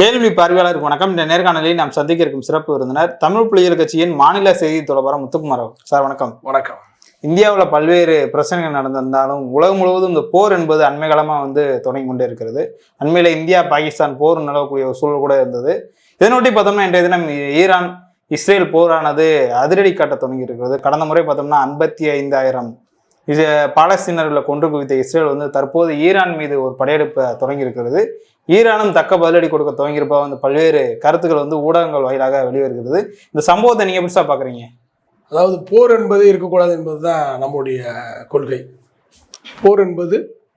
கேள்வி பார்வையாளருக்கு வணக்கம். இந்த நேர்காணலில் நாம் சந்திக்க இருக்கும் சிறப்பு விருந்தினர் தமிழ் புலிகள் கட்சியின் மாநில செய்தி தொடர்பாளர் முத்துக்குமார். சார் வணக்கம். வணக்கம். இந்தியாவில் பல்வேறு பிரச்சனைகள் நடந்திருந்தாலும் உலகம் முழுவதும் இந்த போர் என்பது அண்மைகாலமாக வந்து தொடங்கி கொண்டே இருக்கிறது. அண்மையில் இந்தியா பாகிஸ்தான் போர் நிலவக்கூடிய ஒரு சூழல் கூட இருந்தது. இதனொட்டி பார்த்தோம்னா இன்றைய தினம் ஈரான் இஸ்ரேல் போரானது அதிரடி காட்ட தொடங்கி இருக்கிறது. கடந்த முறை பார்த்தோம்னா ஐம்பத்தி ஐந்தாயிரம் இது பாலஸ்தீனர்களை கொன்று குவித்த இஸ்ரேல் வந்து தற்போது ஈரான் மீது ஒரு படையெடுப்பை தொடங்கியிருக்கிறது. ஈரானும் தக்க பதிலடி கொடுக்க துவங்கியிருப்பா வந்து பல்வேறு கருத்துக்கள் வந்து ஊடகங்கள் வாயிலாக வெளிவருகிறது. இந்த சம்பவத்தை நீங்க எப்படி சார் அதாவது போர் என்பது இருக்கக்கூடாது என்பது தான் நம்முடைய கொள்கை. போர் என்பது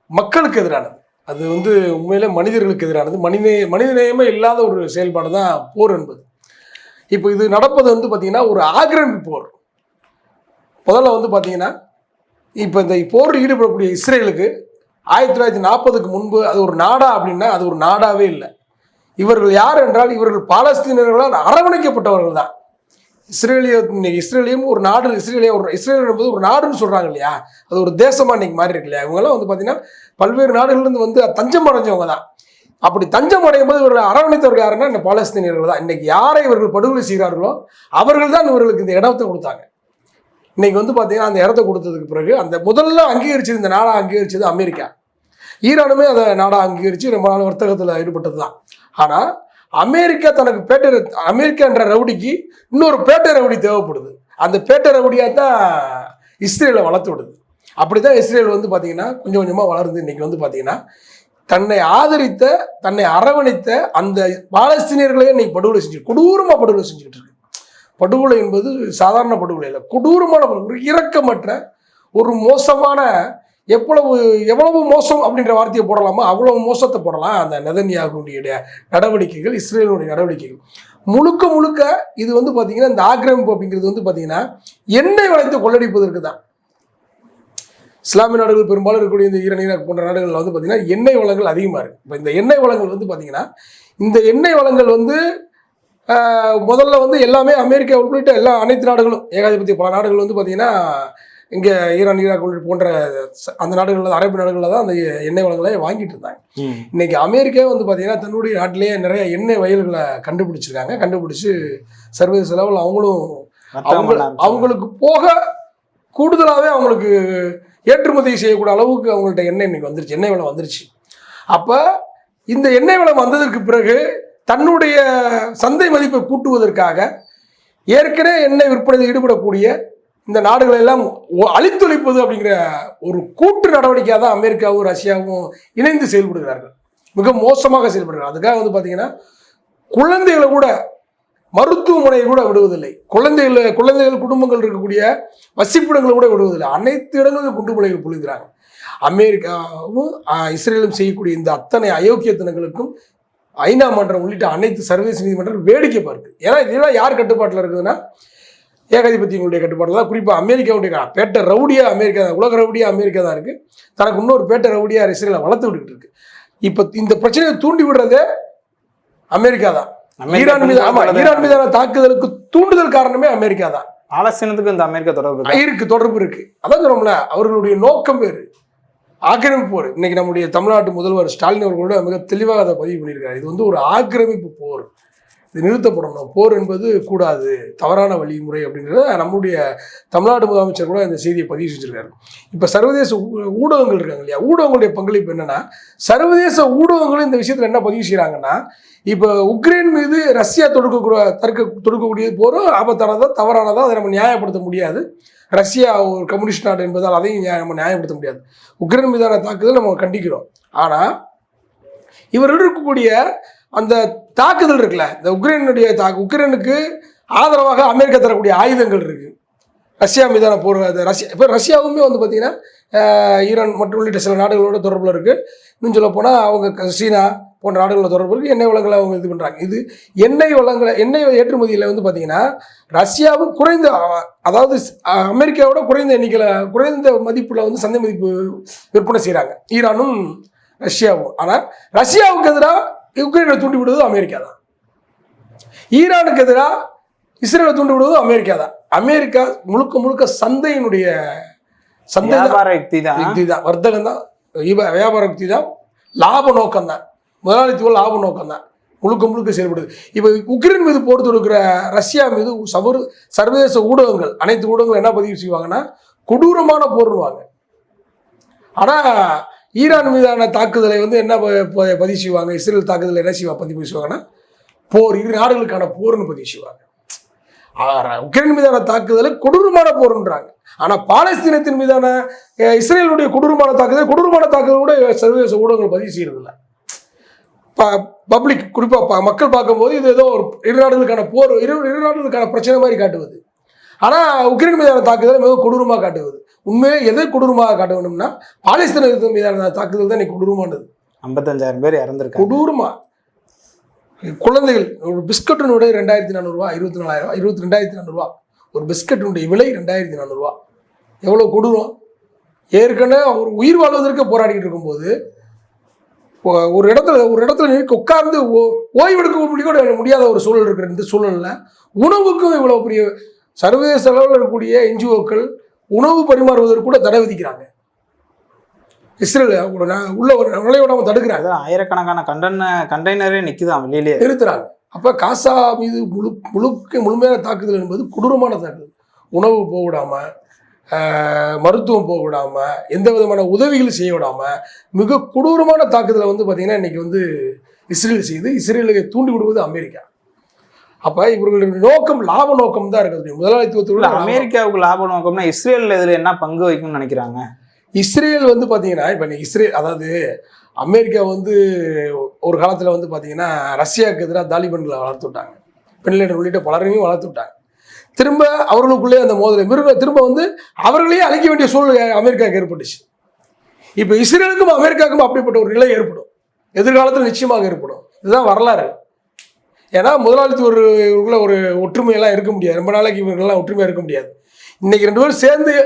மக்களுக்கு எதிரானது. அது வந்து உண்மையிலே மனிதர்களுக்கு எதிரானது. மனித மனிதநேயமே இல்லாத ஒரு செயல்பாடு தான் போர் என்பது. இப்போ இது நடப்பது வந்து பார்த்திங்கன்னா ஒரு ஆக்கிரமிப்பு போர். முதல்ல வந்து பார்த்தீங்கன்னா இப்போ இந்த போரில் ஈடுபடக்கூடிய இஸ்ரேலுக்கு ஆயிரத்தி தொள்ளாயிரத்தி நாற்பதுக்கு முன்பு அது ஒரு நாடா அப்படின்னா அது ஒரு நாடாவே இல்லை. இவர்கள் யார் என்றால் இவர்கள் பாலஸ்தீனர்களால் அரவணைக்கப்பட்டவர்கள் தான். இஸ்ரேலிய இன்னைக்கு இஸ்ரேலியும் ஒரு நாடு இஸ்ரேலிய ஒரு இஸ்ரேல் என்பது ஒரு நாடுன்னு சொல்கிறாங்க இல்லையா? அது ஒரு தேசமாக இன்னைக்கு மாறி இருக்கு இல்லையா? இவங்கெல்லாம் வந்து பார்த்தீங்கன்னா பல்வேறு நாடுகள்லேருந்து வந்து தஞ்சம் அடைஞ்சவங்க தான். அப்படி தஞ்சம் அடையும் போது இவர்களை அரவணைத்தவர்கள் யாருன்னா இந்த பாலஸ்தீனியர்கள் தான். இன்னைக்கு யாரை இவர்கள் படுகொலை செய்கிறார்களோ அவர்கள் தான் இவர்களுக்கு இந்த இடத்தை கொடுத்தாங்க. இன்னைக்கு வந்து பார்த்தீங்கன்னா அந்த இடத்த கொடுத்ததுக்கு பிறகு அந்த முதல்ல அங்கீகரிச்சது இந்த நாடாக அங்கீகரிச்சது அமெரிக்கா. ஈரானுமே அதை நாடாக அங்கீகரித்து ரொம்ப நாள் வர்த்தகத்தில் ஈடுபட்டது தான் ஆனால் அமெரிக்கா தனக்கு பேட்டை அமெரிக்கான்ற ரவுடிக்கு இன்னொரு பேட்டை ரவுடி தேவைப்படுது. அந்த பேட்டை ரவுடியாக தான் இஸ்ரேலை வளர்த்து விடுது. அப்படி தான் இஸ்ரேல் வந்து பார்த்தீங்கன்னா கொஞ்சம் கொஞ்சமாக வளருது. இன்றைக்கி வந்து பார்த்திங்கன்னா தன்னை ஆதரித்த தன்னை அரவணைத்த அந்த பாலஸ்தீனியர்களையும் இன்னைக்கு படுகொலை செஞ்சு கொடூரமாக படுகொலை செஞ்சுக்கிட்டு இருக்கு. படுகொலை என்பது சாதாரண படுகொலை இல்லை. கொடூரமான ஒரு இரக்கமற்ற ஒரு மோசமான எவ்வளவு எவ்வளவு மோசம் அப்படின்ற வார்த்தையை போடலாமோ? அவ்வளவு மோசத்தை போடலாம். அந்த நெதன்யாகுடைய நடவடிக்கைகள் இஸ்ரேலுடைய நடவடிக்கைகள். முழுக்க முழுக்க இது வந்து பார்த்தீங்கன்னா இந்த ஆக்கிரமிப்பு அப்படிங்கிறது வந்து பார்த்தீங்கன்னா எண்ணெய் வளைத்து கொள்ளடிப்பதற்கு தான். இஸ்லாமிய நாடுகள் பெரும்பாலும் இருக்கக்கூடிய இந்த ஈரான் ஈராக் போன்ற நாடுகளில் வந்து பார்த்தீங்கன்னா எண்ணெய் வளங்கள் அதிகமாக இருக்குது இப்போ இந்த எண்ணெய் வளங்கள் வந்து பார்த்தீங்கன்னா இந்த எண்ணெய் வளங்கள் வந்து முதல்ல வந்து எல்லாமே அமெரிக்கா உள்ளிட்ட எல்லா அனைத்து நாடுகளும் ஏகாதிபத்திய பல நாடுகள் வந்து பார்த்தீங்கன்னா இங்கே ஈரான் ஈராக் போன்ற அந்த நாடுகளில் அரபு நாடுகளில் தான் அந்த எண்ணெய் வளங்களை வாங்கிட்டு இருந்தாங்க. இன்னைக்கு அமெரிக்கா வந்து பார்த்தீங்கன்னா தன்னுடைய நாட்டிலேயே நிறைய எண்ணெய் வயல்களை கண்டுபிடிச்சிருக்காங்க. கண்டுபிடிச்சு சர்வதேச லெவலில் அவங்களும் அவங்க. அவங்களுக்கு போக கூடுதலாகவே அவங்களுக்கு ஏற்றுமதி செய்யக்கூடிய அளவுக்கு அவங்கள்ட்ட எண்ணெய் இன்னைக்கு வந்துருச்சு. எண்ணெய் விலை வந்துருச்சு. அப்போ இந்த எண்ணெய் விலை வந்ததற்கு பிறகு தன்னுடைய சந்தை மதிப்பை கூட்டுவதற்காக ஏற்கனவே எண்ணெய் விற்பனையில் ஈடுபடக்கூடிய இந்த நாடுகளை எல்லாம் அழித்தொழிப்பது அப்படிங்கிற ஒரு கூட்டு நடவடிக்கையாக தான் அமெரிக்காவும் ரஷ்யாவும் இணைந்து செயல்படுகிறார்கள். மிக மோசமாக செயல்படுகிறார்கள். அதுக்காக வந்து பார்த்தீங்கன்னா குழந்தைகளை கூட மருத்துவமனையை கூட விடுவதில்லை. குழந்தைகள் குழந்தைகள் குடும்பங்கள் இருக்கக்கூடிய வசிப்பிடங்களை கூட விடுவதில்லை. அனைத்து இடங்களிலும் குண்டு குண்டுமலைகள் புழுகிறாங்க. அமெரிக்காவும் இஸ்ரேலும் செய்யக்கூடிய இந்த அத்தனை அயோக்கியத்தனங்களுக்கும் ஐநா மன்றம் உள்ளிட்ட அனைத்து சர்வதேச நீதிமன்றம் வேடிக்கை பார்க்கு. ஏன்னா இதெல்லாம் யார் கட்டுப்பாட்டில் இருக்குதுன்னா ஏகாதிபத்தியங்களுடைய கட்டுப்பாட்டில் தான். குறிப்பாக அமெரிக்காவுடைய பேட்டை ரவுடியாக அமெரிக்கா தான். உலக ரவுடியாக அமெரிக்கா தான் இருக்குது தனக்கு இன்னொரு பேட்டை ரவுடியாக இஸ்ரேலை வளர்த்து விட்டுக்கிட்டு இருக்கு. இப்போ இந்த பிரச்சனையை தூண்டி விடுறதே அமெரிக்கா தான். ஈரான் மீது ஆமா ஈரான் மீதான தாக்குதலுக்கு தூண்டுதல் காரணமே அமெரிக்கா தான். பாலஸ்தீனத்துக்கு இந்த அமெரிக்கா தொடர்பு இருக்கா? இருக்கு தொடர்பு இருக்கு. அதான் சொல்றோம்ல அவர்களுடைய நோக்கம் வேறு. ஆக்கிரமிப்பு போர் இன்னைக்கு நம்முடைய தமிழ்நாட்டு முதல்வர் ஸ்டாலின் அவர்களோட மிக தெளிவாக அதை பதிவு பண்ணியிருக்காரு. இது வந்து ஒரு ஆக்கிரமிப்பு போர். இது நிறுத்தப்படணும். போர் என்பது கூடாது. தவறான வழிமுறை அப்படிங்கிறத நம்முடைய தமிழ்நாடு முதலமைச்சர் கூட இந்த செய்தியை பதிவு செஞ்சிருக்காரு. இப்போ சர்வதேச ஊடகங்கள் இருக்காங்க இல்லையா? ஊடகங்களுடைய பங்களிப்பு என்னன்னா சர்வதேச ஊடகங்களும் இந்த விஷயத்தில் என்ன பதிவு செய்கிறாங்கன்னா இப்போ உக்ரைன் மீது ரஷ்யா தொடுக்கக்கூட தற்க தொடுக்கக்கூடிய போரும் ஆபத்தானதா தவறானதா அதை நம்ம நியாயப்படுத்த முடியாது. ரஷ்யா ஒரு கம்யூனிஸ்ட் நாடு என்பதால் அதையும் நம்ம நியாயப்படுத்த முடியாது. உக்ரைன் மீதான தாக்குதல் நம்ம கண்டிக்கிறோம். ஆனால் இவர்கள் இருக்கக்கூடிய அந்த தாக்குதல் இருக்குல்ல. இந்த உக்ரைனுடைய தாக்கு உக்ரைனுக்கு ஆதரவாக அமெரிக்கா தரக்கூடிய ஆயுதங்கள் இருக்குது ரஷ்யா மீதான போர் அது ரஷ்யா இப்போ ரஷ்யாவுமே வந்து பார்த்திங்கன்னா ஈரான் மற்றும் உள்ளிட்ட சில நாடுகளோட தொடர்பில் இருக்குது இன்னும் சொல்ல போனால் அவங்க க- சீனா போன்ற நாடுகளோட தொடர்பு இருக்குது எண்ணெய் வளங்களை அவங்க இது பண்ணுறாங்க இது எண்ணெய் வளங்களை எண்ணெய் ஏற்றுமதியில் வந்து பார்த்தீங்கன்னா ரஷ்யாவும் குறைந்த அதாவது அமெரிக்காவோட குறைந்த எண்ணிக்கையில் குறைந்த மதிப்பில் வந்து சந்தை மதிப்பு விற்பனை செய்கிறாங்க ஈரானும் ரஷ்யாவும். ஆனால் ரஷ்யாவுக்கு எதிராக யுக்ரைனை தூண்டி விடுவது அமெரிக்கா தான். ஈரானுக்கு எதிராக இஸ்ரேலை தூண்டி விடுவது அமெரிக்கா தான். அமெரிக்கா முழுக்க முழுக்க சந்தையினுடைய சந்தை தான். வியாபார யுக்தி தான். யுக்தி தான். வர்த்தகம் தான். வியாபார யுக்தி தான். லாப நோக்கம் தான். முதலாளித்துவ லாப நோக்கம் தான். முழுக்க முழுக்க செயல்படுது. இப்போ உக்ரைன் மீது போர் தொடுக்கிற ரஷ்யா மீது சமூக சர்வதேச ஊடகங்கள் அனைத்து ஊடகங்களும் என்ன பதிவு செய்வாங்கன்னா கொடூரமான போர்னுவாங்க ஆனால் ஈரான் மீதான தாக்குதலை வந்து என்ன ப- பதிவு செய்வாங்க? இஸ்ரேல் தாக்குதலை என்ன செய்வா பதிவு செய்வாங்கன்னா போர் இரு நாடுகளுக்கான போர்னு பதிவு செய்வாங்க. உக்ரைன் மீதான தாக்குதலை கொடூரமான போர்ன்றாங்க. ஆனால் பாலஸ்தீனத்தின் மீதான இஸ்ரேலுடைய கொடூரமான தாக்குதல் கொடூரமான தாக்குதல் கூட சர்வதேச ஊடகங்கள் பதிவு செய்யறதில்ல. பப்ளிக் குறிப்பாக மக்கள் பார்க்கும்போது இது ஏதோ ஒரு இரு நாடுகளுக்கான போர் இரு இரு நாடுகளுக்கான பிரச்சனை மாதிரி காட்டுவது. ஆனால் உக்ரைன் மீதான தாக்குதலை மிக கொடூரமாக காட்டுவது உண்மையிலே எதை கொடூரமாக காட்ட வேண்டும்னா பாலஸ்தீன மீதான தாக்குதல் தான் இன்னைக்கு கொடூரமானது. ஐம்பத்தஞ்சாயிரம் பேர் இறந்துருக்காங்க. கொடூரமா? குழந்தைகள் ஒரு பிஸ்கட்டினுடைய ரெண்டாயிரத்தி நானூறுரூவா இருபத்தி நாலாயிரம் இருபத்தி ரெண்டாயிரத்தி நானூறுரூவா ஒரு பிஸ்கட்டினுடைய விலை ரெண்டாயிரத்தி நானூறுரூவா எவ்வளோ கொடூரம்? ஏற்கனவே அவர் உயிர் வாழ்வதற்கு போராடிக்கிட்டு இருக்கும்போது ஒரு இடத்துல ஒரு இடத்துல நிற்க உட்கார்ந்து ஓய்வெடுக்க முடிய கூட முடியாத ஒரு சூழல் இருக்கிற இந்த சூழலில் உணவுக்கும் இவ்வளோ பெரிய சர்வதேச அளவில் இருக்கக்கூடிய என்ஜிஓக்கள் உணவு பரிமாறுவதற்கு கூட தடை விதிக்கிறாங்க. இஸ்ரேல் நா- உள்ள ஒரு நுழைய விடாம தடுக்கிறாங்க. ஆயிரக்கணக்கான கண்டன கண்டெய்னரே நிக்குதான் வெளியிலே. நிறுத்துறாங்க. அப்போ காசா மீது முழு முழுக்க முழுமையான தாக்குதல் என்பது கொடூரமான தாக்குதல். உணவு போக விடாம ஆஹ், மருத்துவம் போக விடாம எந்த விதமான உதவிகள் செய்ய விடாம மிக கொடூரமான தாக்குதலை வந்து பார்த்தீங்கன்னா இன்னைக்கு வந்து இஸ்ரேல் செய்து இஸ்ரேலுக்கு தூண்டி விடுவது அமெரிக்கா. அப்போ இவர்களுடைய நோக்கம் லாப நோக்கம் தான் இருக்குது. முதலாளித்துவத்தோட லாப அமெரிக்காவுக்கு லாபம் நோக்கம்னா இஸ்ரேல் இதுல என்ன பங்கு வைக்கும்னு நினைக்கிறாங்க? இஸ்ரேல் வந்து பார்த்தீங்கன்னா இப்போ இஸ்ரேல் அதாவது அமெரிக்கா வந்து ஒரு காலத்தில் வந்து பார்த்தீங்கன்னா ரஷ்யாவுக்கு எதிராக தாலிபன்களை வளர்த்து விட்டாங்க. பின்லேடன் உள்ளிட்ட பலரையும் வளர்த்து விட்டாங்க. திரும்ப அவர்களுக்குள்ளே அந்த மோதலை மிருக திரும்ப வந்து அவர்களையே அழிக்க வேண்டிய சூழ்நிலை அமெரிக்காவுக்கு ஏற்பட்டுச்சு. இப்போ இஸ்ரேலுக்கும் அமெரிக்காவுக்கும் அப்படிப்பட்ட ஒரு நிலை ஏற்படும். எதிர்காலத்தில் நிச்சயமாக ஏற்படும். இதுதான் வரலாறு. ஏன்னா முதலாளித்துவருக்குள்ள ஒரு ஒற்றுமையெல்லாம் இருக்க முடியாது. ரொம்ப நாளைக்கு இவர்கள்லாம் ஒற்றுமையாக இருக்க முடியாது. இன்னைக்கு ரெண்டு பேரும் சேர்ந்து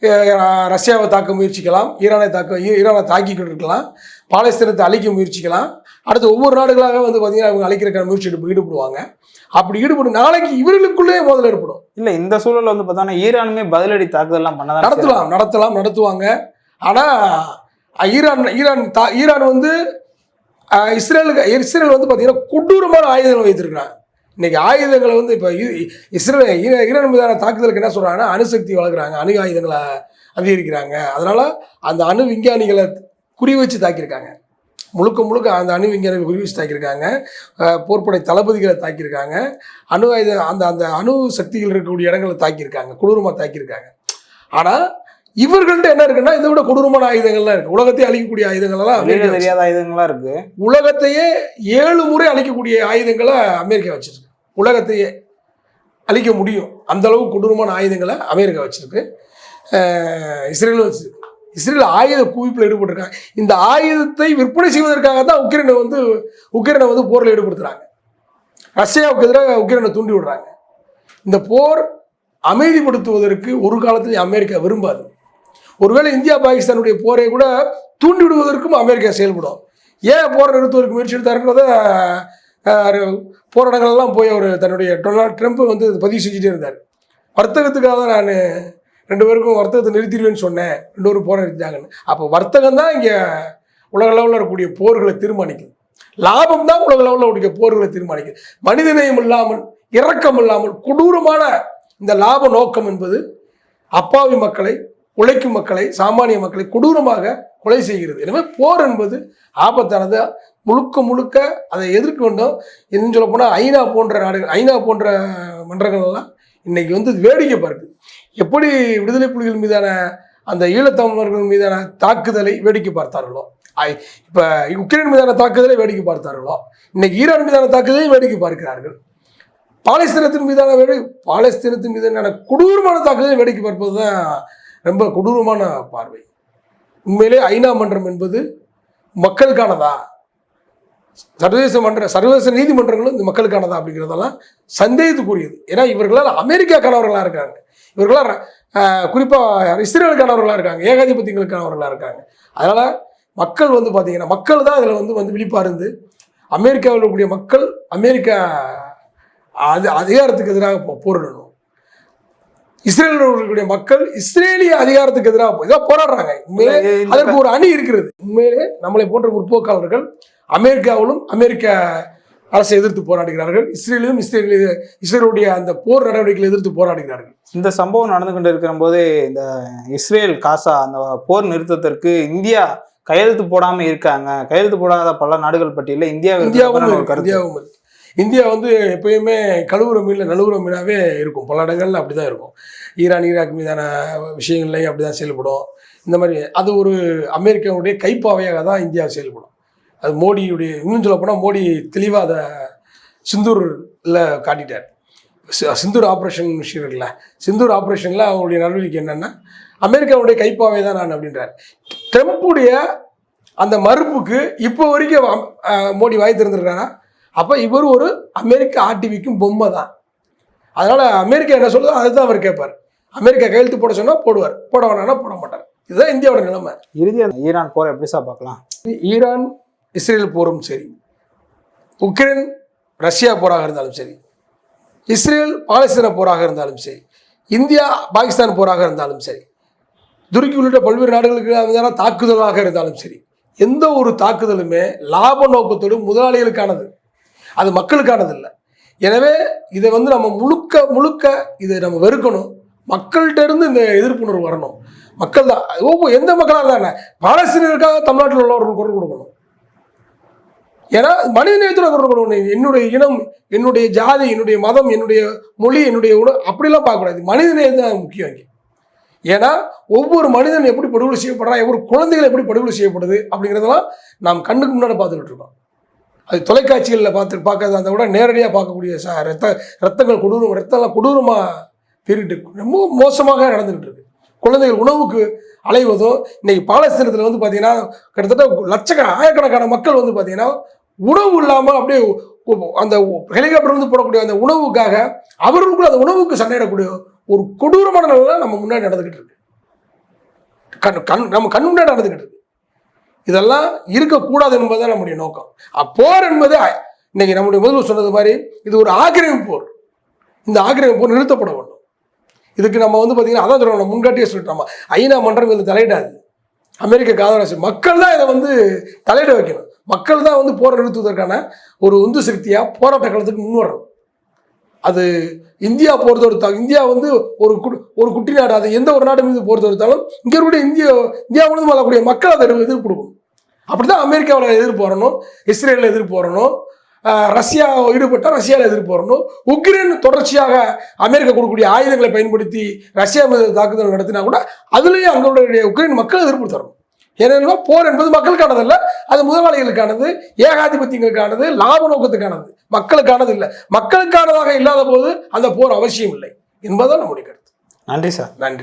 ரஷ்யாவை தாக்க முயற்சிக்கலாம் ஈரானை தாக்க ஈரானை தாக்கிக்கிட்டு இருக்கலாம் பாலஸ்தீனத்தை அழிக்க முயற்சிக்கலாம். அடுத்து ஒவ்வொரு நாடுகளாக வந்து பார்த்தீங்கன்னா அவங்க அழிக்கிறக்கான முயற்சி ஈடுப- ஈடுபடுவாங்க. அப்படி ஈடுபடும் நாளைக்கு இவர்களுக்குள்ளே மோதல் ஏற்படும். இல்ல இந்த சூழல்ல வந்து பார்த்தோம்னா ஈரானுமே பதிலடி தாக்குதல்லாம் பண்ணதான் நடத்தலாம் நடத்தலாம் நடத்துவாங்க. ஆனால் ஈரான் ஈரான் தா ஈரான் வந்து இஸ்ரேலுக்கு இஸ்ரேல் வந்து பார்த்திங்கன்னா கொடூரமான ஆயுதங்கள் வைத்திருக்கிறாங்க. இன்றைக்கி ஆயுதங்களை வந்து இப்போ இஸ்ரேல் ஈரான் மீதான தாக்குதலுக்கு என்ன சொல்கிறாங்கன்னா அணுசக்தி வளர்க்குறாங்க அணு ஆயுதங்களை அதிகரிக்கிறாங்க. அதனால் அந்த அணு விஞ்ஞானிகளை குறி வச்சு தாக்கியிருக்காங்க. முழுக்க முழுக்க அந்த அணு விஞ்ஞானிகளை குறி வச்சு தாக்கியிருக்காங்க போர்ப்படை தளபதிகளை தாக்கியிருக்காங்க. அணு ஆயுத அந்த அந்த அணு சக்திகள் இருக்கக்கூடிய இடங்களை தாக்கியிருக்காங்க கொடூரமாக தாக்கியிருக்காங்க. ஆனால் இவர்கள்ட்ட என்ன இருக்குன்னா இதை விட கொடூரமான ஆயுதங்கள்லாம் இருக்கு. உலகத்தையே அழிக்கக்கூடிய ஆயுதங்கள் எல்லாம் வெளியில அமெரிக்கா தெரியாத ஆயுதங்களா இருக்கு? உலகத்தையே ஏழு முறை அழிக்கக்கூடிய ஆயுதங்களை அமெரிக்கா வச்சிருக்கு. உலகத்தையே அழிக்க முடியும். அந்த அளவுக்கு கொடூரமான ஆயுதங்களை அமெரிக்கா வச்சிருக்கு. இஸ்ரேலும் வச்சிருக்கு. இஸ்ரேல் ஆயுத குவிப்பில் ஈடுபட்டிருக்காங்க. இந்த ஆயுதத்தை விற்பனை செய்வதற்காக தான் உக்ரைனை வந்து உக்ரைனை வந்து போரில் ஈடுபடுத்துறாங்க. ரஷ்யாவுக்கு எதிராக உக்ரைனை தூண்டி விடுறாங்க. இந்த போர் அமைதிப்படுத்துவதற்கு ஒரு காலத்தில் அமெரிக்கா விரும்பாது. ஒருவேளை இந்தியா பாகிஸ்தானுடைய போரை கூட தூண்டி விடுவதற்கும் அமெரிக்கா செயல்படும். ஏன் போரை நிறுத்துவதற்கு முயற்சி எடுத்தாருங்கிறத போராட்டங்கள்லாம் போய் அவர் தன்னுடைய டொனால்ட் ட்ரம்ப் வந்து பதிவு செஞ்சுட்டே இருந்தார். வர்த்தகத்துக்காக தான் நான் ரெண்டு பேருக்கும் வர்த்தகத்தை நிறுத்திடுவேன்னு சொன்னேன். ரெண்டு பேரும் போரை நிறுத்திட்டாங்கன்னு அப்போ வர்த்தகம் தான் இங்கே உலக லெவலில் இருக்கக்கூடிய போர்களை தீர்மானிக்குது. லாபம் தான் உலக அளவில் உடைய போர்களை தீர்மானிக்குது. மனிதநேயம் இல்லாமல் இரக்கம் இல்லாமல் கொடூரமான இந்த லாப நோக்கம் என்பது அப்பாவி மக்களை உழைக்கும் மக்களை சாமானிய மக்களை கொடூரமாக கொலை செய்கிறது. எனவே போர் என்பது ஆபத்தானது. முழுக்க முழுக்க அதை எதிர்க்க வேண்டும். இன்னும் சொல்ல போனால் ஐநா போன்ற நாடுகள் ஐநா போன்ற மன்றங்கள் எல்லாம் இன்னைக்கு வந்து வேடிக்கை பார்க்குது. எப்படி விடுதலை புலிகள் மீதான அந்த ஈழத்தமிழர்கள் மீதான தாக்குதலை வேடிக்கை பார்த்தார்களோ? இப்போ உக்ரைன் மீதான தாக்குதலை வேடிக்கை பார்த்தார்களோ? இன்னைக்கு ஈரான் மீதான தாக்குதலை வேடிக்கை பார்க்கிறார்கள். பாலஸ்தீனத்தின் மீதான வேடி பாலஸ்தீனத்தின் மீதான கொடூரமான தாக்குதலை வேடிக்கை பார்ப்பது தான் ரொம்ப கொடூரமான பார்வை. உண்மையிலே ஐநா மன்றம் என்பது மக்களுக்கானதா? சர்வதேச மன்ற சர்வதேச நீதிமன்றங்களும் இந்த மக்களுக்கானதா அப்படிங்கிறதெல்லாம் சந்தேகத்துக்குரியது. ஏன்னா இவர்களால் அமெரிக்காக்கானவர்களாக இருக்காங்க. இவர்களால் குறிப்பாக இஸ்ரேலுக்கானவர்களாக இருக்காங்க. ஏகாதிபத்தியங்களுக்கானவர்களாக இருக்காங்க. அதனால் மக்கள் வந்து பார்த்திங்கன்னா மக்கள் தான் இதில் வந்து வந்து விழிப்பாருந்து அமெரிக்காவில் இருக்கக்கூடிய மக்கள் அமெரிக்கா அது அதிகாரத்துக்கு எதிராக போ- போரிடணும். இஸ்ரேலில் இருக்கக்கூடிய மக்கள் இஸ்ரேலிய அதிகாரத்துக்கு எதிராக இதான் போராடுறாங்க. உண்மையிலே அதற்கு ஒரு அணி இருக்கிறது. உண்மையிலே நம்மளை போன்ற முற்போக்காளர்கள் அமெரிக்காவிலும் அமெரிக்க அரசை எதிர்த்து போராடுகிறார்கள். இஸ்ரேலும் இஸ்ரேல் இஸ்ரேலுடைய அந்த போர் நடவடிக்கைகளை எதிர்த்து போராடுகிறார்கள். இந்த சம்பவம் நடந்து கொண்டு இருக்கிற போது இந்த இஸ்ரேல் காசா அந்த போர் நிறுத்தத்திற்கு இந்தியா கையெழுத்து போடாம இருக்காங்க. கையெழுத்து போடாத பல நாடுகள் பட்டியலில் இந்தியா இந்தியாவும் இந்தியாவும் இருக்கு. இந்தியா வந்து எப்பயுமே கழுவுற மீனில் நழுவுற மீனாகவே இருக்கும். பல இடங்கள்ல அப்படிதான் இருக்கும். ஈரான் ஈராக் மீதான விஷயங்கள்லையும் அப்படிதான் செயல்படும். இந்த மாதிரி அது ஒரு அமெரிக்காவுடைய கைப்பாவையாக தான் இந்தியா செயல்படும். அது மோடியுடைய இன்னும் சொல்ல போனால் மோடி தெளிவாக அதை சிந்தூரில் காட்டிட்டார். சிந்தூர் ஆப்ரேஷன் விஷயம் இருக்குல்ல சிந்தூர் ஆப்ரேஷனில் அவங்களுடைய நடவடிக்கை என்னென்னா அமெரிக்காவுடைய கைப்பாவை தான் நான் அப்படின்றார். ட்ரம்ப்புடைய அந்த மறுப்புக்கு இப்போ வரைக்கும் மோடி வாய் திறந்துருக்காரா அப்போ இவர் ஒரு அமெரிக்க ஆர்டிவிக்கும் பொம்மை தான் அதனால் அமெரிக்கா என்ன சொல்லுதோ அதுதான் அவர் கேட்பார் அமெரிக்கா கையெழுத்து போட சொன்னால் போடுவார். போட வேணாம்னா போட மாட்டார். இதுதான் இந்தியாவோட நிலைமை. இறுதியா அந்த ஈரான் போரை எப்படி சார் பார்க்கலாம்? ஈரான் இஸ்ரேல் போரும் சரி. உக்ரைன் ரஷ்யா போராக இருந்தாலும் சரி. இஸ்ரேல் பாலஸ்தீன போராக இருந்தாலும் சரி. இந்தியா பாகிஸ்தான் போராக இருந்தாலும் சரி. துருக்கி உள்ளிட்ட பல்வேறு நாடுகளுக்கு தாக்குதலாக இருந்தாலும் சரி. எந்த ஒரு தாக்குதலுமே லாப நோக்கத்தோடு முதலாளிகளுக்கானது. அது மக்களுக்கானது இல்லை எனவே இதை வந்து நம்ம முழுக்க முழுக்க இதை நம்ம வெறுக்கணும். மக்கள்கிட்ட இருந்து இந்த எதிர்ப்புணர்வு வரணும். மக்கள் தான் ஓப்போ எந்த மக்களாக இருந்தாங்க பாலஸ்தீனருக்காக தமிழ்நாட்டில் உள்ளவர்கள் குரல் கொடுக்கணும். ஏன்னா மனித நேயத்தோட குரல் கொடுக்கணும். என்னுடைய இனம் என்னுடைய ஜாதி என்னுடைய மதம் என்னுடைய மொழி என்னுடைய உணவு அப்படிலாம் பார்க்கக்கூடாது. மனித நேயம் தான் முக்கியம் இங்கே. ஏன்னா ஒவ்வொரு மனிதன் எப்படி படுகொலை செய்யப்படுறான் ஒவ்வொரு குழந்தைகள் எப்படி படுகொலை செய்யப்படுது அப்படிங்கிறதெல்லாம் நாம் கண்ணுக்கு முன்னாடி பார்த்துக்கிட்டு இருக்கோம். அது தொலைக்காட்சிகளில் பார்த்து பார்க்கறதா இருந்தால் விட நேரடியாக பார்க்கக்கூடிய ச ரத்த ரத்தங்கள் கொடூரம் ரத்தம்லாம் கொடூரமாக பெருகிட்டு ரொம்ப மோசமாக நடந்துக்கிட்டு இருக்கு. குழந்தைகள் உணவுக்கு அலைவதோ இன்னைக்கு பாலஸ்தீனத்தில் வந்து பார்த்தீங்கன்னா கிட்டத்தட்ட லட்சக்கண ஆயிரக்கணக்கான மக்கள் வந்து பார்த்தீங்கன்னா உணவு இல்லாமல் அப்படியே அந்த ஹெலிகாப்டர் வந்து போடக்கூடிய அந்த உணவுக்காக அவர்களுக்குள்ள அந்த உணவுக்கு சண்டையிடக்கூடிய ஒரு கொடூரமான நிலை நம்ம முன்னாடி நடந்துக்கிட்டு இருக்கு. கண் கண் நம்ம கண் முன்னாடி நடந்துக்கிட்டு இருக்கு. இதெல்லாம் இருக்கக்கூடாது என்பதுதான் நம்முடைய நோக்கம். அப்போர் என்பது இன்னைக்கு நம்முடைய முதல்வர் சொன்னது மாதிரி இது ஒரு ஆக்கிரமிப்பு போர். இந்த ஆக்கிரமிப்பு போர் நிறுத்தப்பட வேண்டும். இதுக்கு நம்ம வந்து பார்த்தீங்கன்னா அதான் சொல்லணும் நம்ம முன்காட்டியே சொல்லிட்டோம் ஐநா மன்றம் இதில் தலையிடாது. அமெரிக்க காதராசி மக்கள் தான் இதை வந்து தலையிட வைக்கணும். மக்கள் தான் வந்து போரை நிறுத்துவதற்கான ஒரு உந்து சக்தியாக போராட்ட காலத்துக்கு முன் வரணும் அது இந்தியா போர் தொடுத்தா இந்தியா வந்து ஒரு கு ஒரு குட்டி நாடு அது எந்த ஒரு நாடு மீது போர் தொடுத்தாலும் இங்கே இருக்கக்கூடிய இந்திய இந்தியா முழுவதும் வாழக்கூடிய மக்கள் அதை எதிர்ப்பு கொடுக்கும் அப்படி தான் அமெரிக்காவில் எதிர்ப்பு வரணும் இஸ்ரேலில் எதிர்ப்பு வரணும் ரஷ்யா ஈடுபட்டால் ரஷ்யாவில் எதிர்ப்பு வரணும் உக்ரைன் தொடர்ச்சியாக அமெரிக்கா கொடுக்கக்கூடிய ஆயுதங்களை பயன்படுத்தி ரஷ்யா மீது தாக்குதல் நடத்தினா கூட அதுலேயும் அங்களுடைய உக்ரைன் மக்கள் எதிர்ப்பு தரணும் ஏனென்றால் போர் என்பது மக்களுக்கானதல்ல அது முதலாளிகளுக்கானது ஏகாதிபத்தியங்களுக்கானது லாப நோக்கத்துக்கானது. மக்களுக்கானது இல்லை மக்களுக்கானதாக இல்லாத போது அந்த போர் அவசியம் இல்லை என்பதுதான் நம்முடைய கருத்து. நன்றி சார். நன்றி.